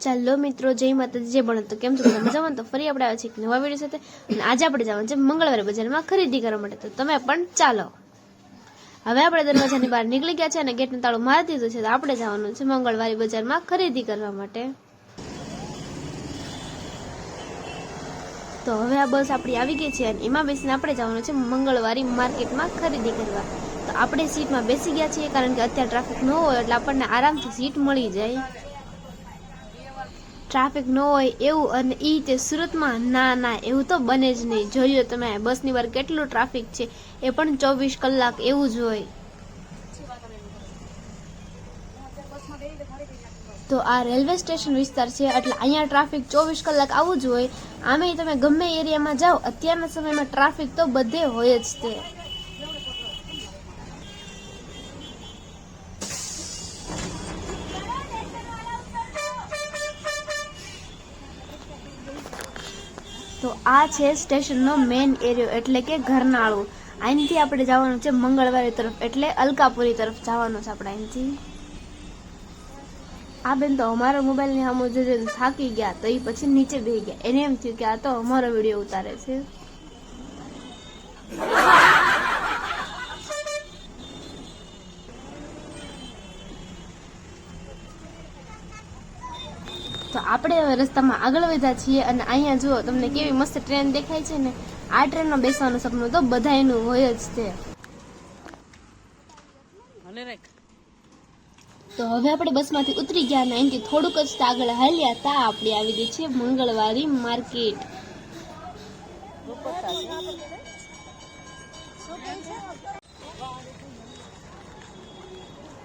ચાલો મિત્રો, જય માતાજી જે ભણો તો કેમ છો બધા? મજામાં? તો ફરી આપણે આવે છે એક નવા વીડિયો સાથે. આજે આપણે જવાનું છે મંગળવારે બજારમાં ખરીદી કરવા માટે. તો તમે પણ ચાલો. હવે આપણે દરવાજાની બહાર નીકળી ગયા છે અને ગેટનું તાળું મારી દીધું છે. તો આપણે જવાનું છે મંગળવારે બજારમાં ખરીદી કરવા માટે. તો હવે આ બસ આપણી આવી ગઈ છે અને એમાં બેસીને આપણે જવાનું છે મંગળવારી માર્કેટમાં ખરીદી કરવા. તો આપણે સીટમાં બેસી ગયા છીએ કારણ કે અત્યારે ટ્રાફિક ન હોય એટલે આપણને આરામથી સીટ મળી જાય. ટ્રાફિક ન હોય એવું અને એ તે સુરતમાં, ના ના, એવું તો બને જ નહીં. જોયું તમે, બસની વાર કેટલું ટ્રાફિક છે, એ પણ ચોવીસ કલાક એવું જ હોય. તો આ રેલવે સ્ટેશન વિસ્તાર છે, એટલે અહીંયા ટ્રાફિક ચોવીસ કલાક આવું જ હોય. આમે તમે ગમે એરિયામાં જાઓ, અત્યારના સમયમાં ટ્રાફિક તો બધે હોય જ તે. તો આ છે સ્ટેશનનો મેઇન એરિયો એટલે કે ઘરનાળું. અહીંથી આપણે જવાનું છે મંગળવારે તરફ, એટલે અલકાપુરી તરફ જવાનું છે આપણે અહીંથી. આ બેન તો અમારા મોબાઈલની સામે જોજે થાકી ગયા, તો એ પછી નીચે બેસી ગયા. એને એમ થયું કે આ તો અમારો વીડિયો ઉતારે છે. તો આપણે હવે રસ્તામાં આગળ વધ્યા છીએ અને અહીંયા જુઓ તમને કેવી મસ્ત ટ્રેન દેખાય છે ને? આ ટ્રેનમાં બેસવાનું સપનું તો બધાયનું હોય જ છે. તો હવે આપણે બસમાંથી ઉતરી ગયા અને અહીંથી થોડુંક જ આગળ હાલ્યા તા આપણે આવી ગઈ છે મંગળવારી માર્કેટ.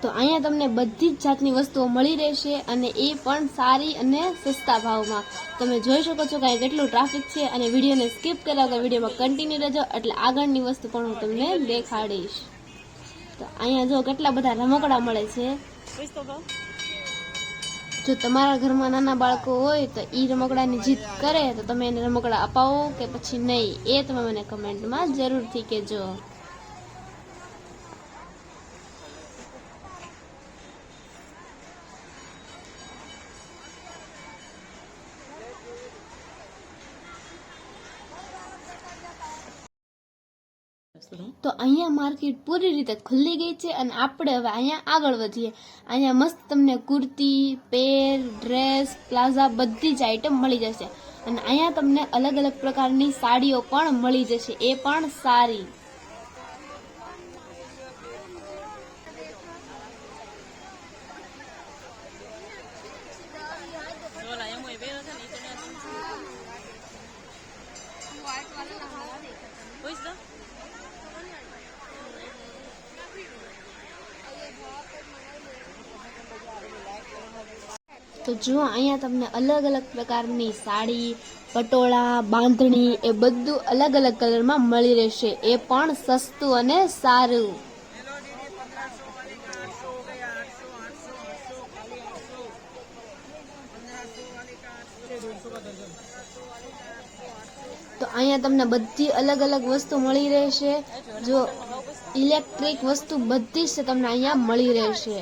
તો અહીંયા તમને બધી જ જાતની વસ્તુઓ મળી રહેશે અને એ પણ સારી અને સસ્તા ભાવમાં. તમે જોઈ શકો છો કે અહીંયા કેટલું ટ્રાફિક છે અને વિડીયોને સ્કીપ કર્યા વગર વિડીયોમાં કન્ટિન્યુ રહેજો, એટલે આગળની વસ્તુ પણ હું તમને દેખાડીશ. તો અહીંયા જો કેટલા બધા રમકડા મળે છે. જો તમારા ઘરમાં નાના બાળકો હોય તો એ રમકડાની જીત કરે, તો તમે એને રમકડા અપાવો કે પછી નહીં, એ તમે મને કમેન્ટમાં જરૂરથી કહેજો. તો અહીંયા માર્કેટ પૂરી રીતે ખુલ્લી ગઈ છે અને આપણે હવે અહીંયા આગળ વધીએ. અહીંયા મસ્ત તમને કુર્તી, પેર, ડ્રેસ, પ્લાઝા બધી જ આઈટમ મળી જશે. અને અહીંયા તમને અલગ અલગ પ્રકારની સાડીઓ પણ મળી જશે. એ પણ સારી. તો જુઓ અહીંયા તમને અલગ અલગ પ્રકારની સાડી, પટોળા, બાંધણી એ બધું અલગ અલગ કલરમાં મળી રહેશે. એ પણ સસ્તું અને સારું. તો અહીંયા તમને બધી અલગ અલગ વસ્તુ મળી રહેશે. જો ઇલેક્ટ્રિક વસ્તુ બધી જ તમને અહીંયા મળી રહેશે.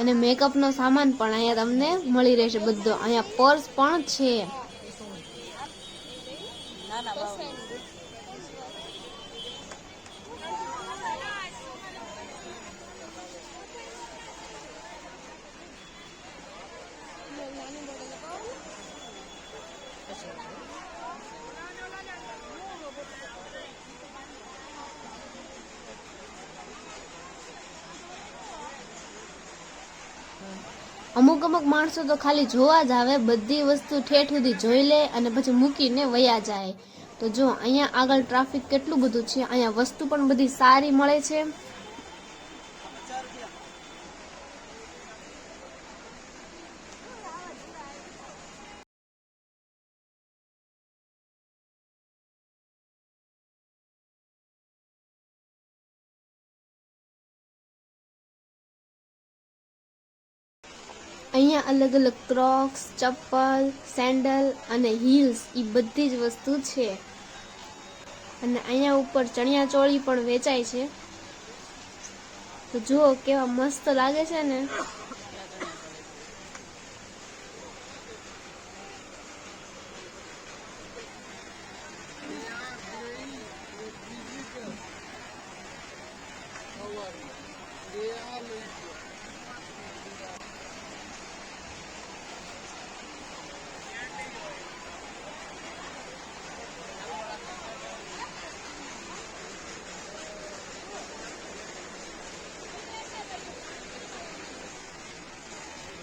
અને મેકઅપનો સામાન પણ અહીંયા તમને મળી રહેશે. બધો અહીંયા પર્સ પણ છે. અમુક અમુક માણસો તો ખાલી જોવા જ આવે, બધી વસ્તુ ઠેઠ સુધી જોઈ લે અને પછી મૂકીને વયા જાય. તો જો અહીંયા આગળ ટ્રાફિક કેટલું બધું છે, અહીંયા વસ્તુ પણ બધી સારી મળે છે. અહીંયા અલગ અલગ ક્રોક્સ, ચપ્પલ, સેન્ડલ અને હીલ્સ એ બધી જ વસ્તુ છે. અને અહીંયા ઉપર ચણિયા ચોળી પણ વેચાય છે. તો જુઓ કેવા મસ્ત લાગે છે ને.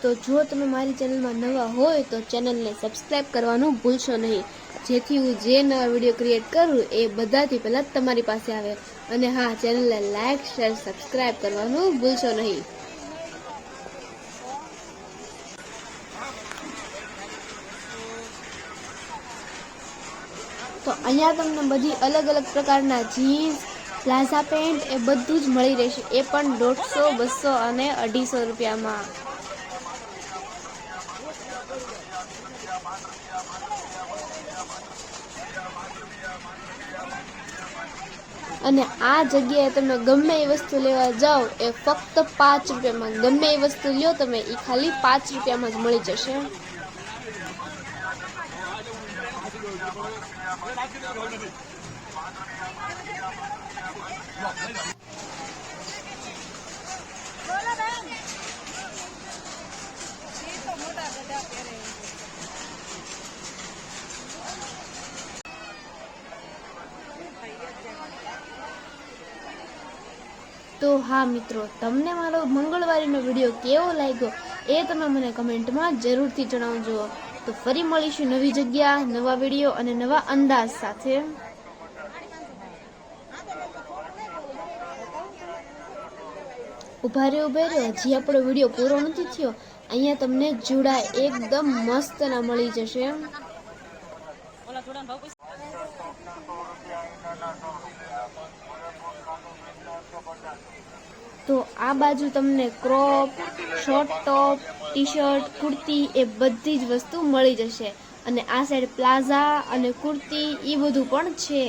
તો જો તમે મારી ચેનલમાં નવા હોય તો ચેનલને સબસ્ક્રાઈબ કરવાનું ભૂલશો નહીં. જેથી હું જે નવા વીડિયો ક્રિએટ કરું એ બધાથી પહેલાં તમારી પાસે આવે. અને હા, ચેનલને લાઇક શેર સબસ્ક્રાઈબ કરવાનું ભૂલશો નહીં. તો અહીંયા તમને બધી અલગ અલગ પ્રકારના જીન્સ પ્લાઝા પેન્ટ એ બધું જ મળી રહેશે. એ પણ દોઢસો, બસો અને અઢીસો રૂપિયામાં. અને આ જગ્યાએ તમે ગમે એ વસ્તુ લેવા જાઓ, એ ફક્ત પાંચ રૂપિયામાં. ગમે એ વસ્તુ લ્યો, તમે એ ખાલી પાંચ રૂપિયામાં જ મળી જશે. તો હા મિત્રો, તમને મારો મંગળવારીનો વીડિયો કેવો લાગ્યો એ તમે મને કમેન્ટમાં જરૂરથી જણાવજો. તો ફરી મળીશું નવી જગ્યા, નવા વીડિયો અને નવા અંદાજ સાથે. ઊભા રહ્યો ઊભા રહ્યો. હજી આપણો વીડિયો પૂરો નથી થયો. અહીંયા તમને જુડા એકદમ મસ્ત ના મળી જશે. તો આ બાજુ તમને crop, short top T shirt kurti એ બધી જ વસ્તુ મળી જશે. અને આ સાઈડ પ્લાઝા અને કુર્તી એ બધું પણ છે.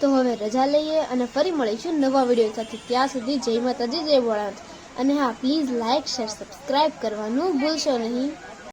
તો હવે રજા લઈએ અને ફરી મળીશું નવા વીડિયો સાથે. ત્યાં સુધી જય માતાજી, જય ભોળાનાથ. અને હા, પ્લીઝ લાઇક શેર, સબસ્ક્રાઇબ કરવાનું ભૂલશો નહીં.